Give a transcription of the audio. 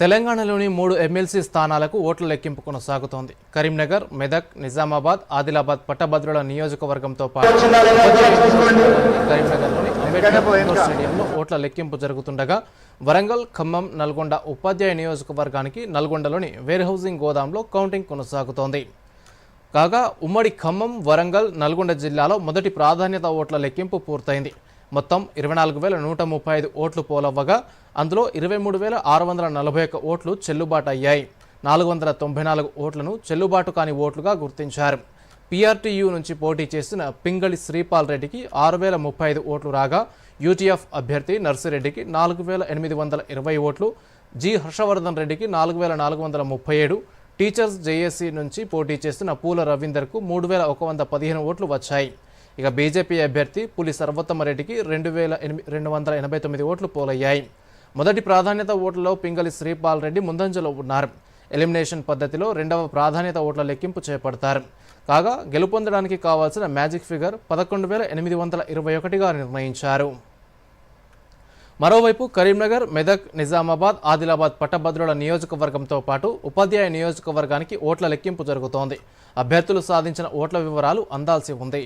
తెలంగాణలోని మూడు ఎమ్మెల్సీ స్థానాలకు ఓట్ల లెక్కింపు కొనసాగుతోంది. కరీంనగర్ మెదక్ నిజామాబాద్ ఆదిలాబాద్ పట్టభద్రుల నియోజకవర్గంతో పాటు కరీంనగర్లోని అంబేద్కర్ స్టేడియంలో ఓట్ల లెక్కింపు జరుగుతుండగా వరంగల్ ఖమ్మం నల్గొండ ఉపాధ్యాయ నియోజకవర్గానికి నల్గొండలోని వేర్ హౌసింగ్ గోదాంలో కౌంటింగ్ కొనసాగుతోంది. కాగా ఉమ్మడి ఖమ్మం వరంగల్ నల్గొండ జిల్లాలో మొదటి ప్రాధాన్యత ఓట్ల లెక్కింపు పూర్తయింది. మొత్తం ఇరవై నాలుగు వేల నూట ముప్పై ఐదు ఓట్లు పోలవ్వగా అందులో ఇరవై మూడు వేల ఆరు వందల నలభై ఒక్క ఓట్లు చెల్లుబాటు అయ్యాయి. నాలుగు వందల తొంభై నాలుగు ఓట్లను చెల్లుబాటు కాని ఓట్లుగా గుర్తించారు. పీఆర్టీయూ నుంచి పోటీ చేసిన పింగళి శ్రీపాల్ రెడ్డికి ఆరు వేల ముప్పై ఐదు ఓట్లు రాగా యూటీఎఫ్ అభ్యర్థి నర్సిరెడ్డికి నాలుగు వేల ఎనిమిది వందల ఇరవై ఓట్లు జి హర్షవర్ధన్ రెడ్డికి నాలుగు వేల నాలుగు వందల ముప్పై ఏడు టీచర్స్ జేఏసీ నుంచి పోటీ చేస్తున్న పూల రవీందర్కు మూడు వేల ఒక వంద పదిహేను ఓట్లు వచ్చాయి. ఇక బీజేపీ అభ్యర్థి పులి సర్వోత్తమరెడ్డికి రెండు వేల ఎనిమిది రెండు వందల ఎనభై తొమ్మిది ఓట్లు పోలయ్యాయి. మొదటి ప్రాధాన్యత ఓట్లలో పింగళి శ్రీపాల్ రెడ్డి ముందంజలో ఉన్నారు. ఎలిమినేషన్ పద్ధతిలో రెండవ ప్రాధాన్యత ఓట్ల లెక్కింపు చేపడతారు. కాగా గెలుపొందడానికి కావాల్సిన మ్యాజిక్ ఫిగర్ పదకొండు వేల ఎనిమిది వందల ఇరవై ఒకటిగా నిర్ణయించారు. మరోవైపు కరీంనగర్ మెదక్ నిజామాబాద్ ఆదిలాబాద్ పట్టభద్రుల నియోజకవర్గంతో పాటు ఉపాధ్యాయ నియోజకవర్గానికి ఓట్ల లెక్కింపు జరుగుతోంది. అభ్యర్థులు సాధించిన ఓట్ల వివరాలు అందాల్సి ఉంది.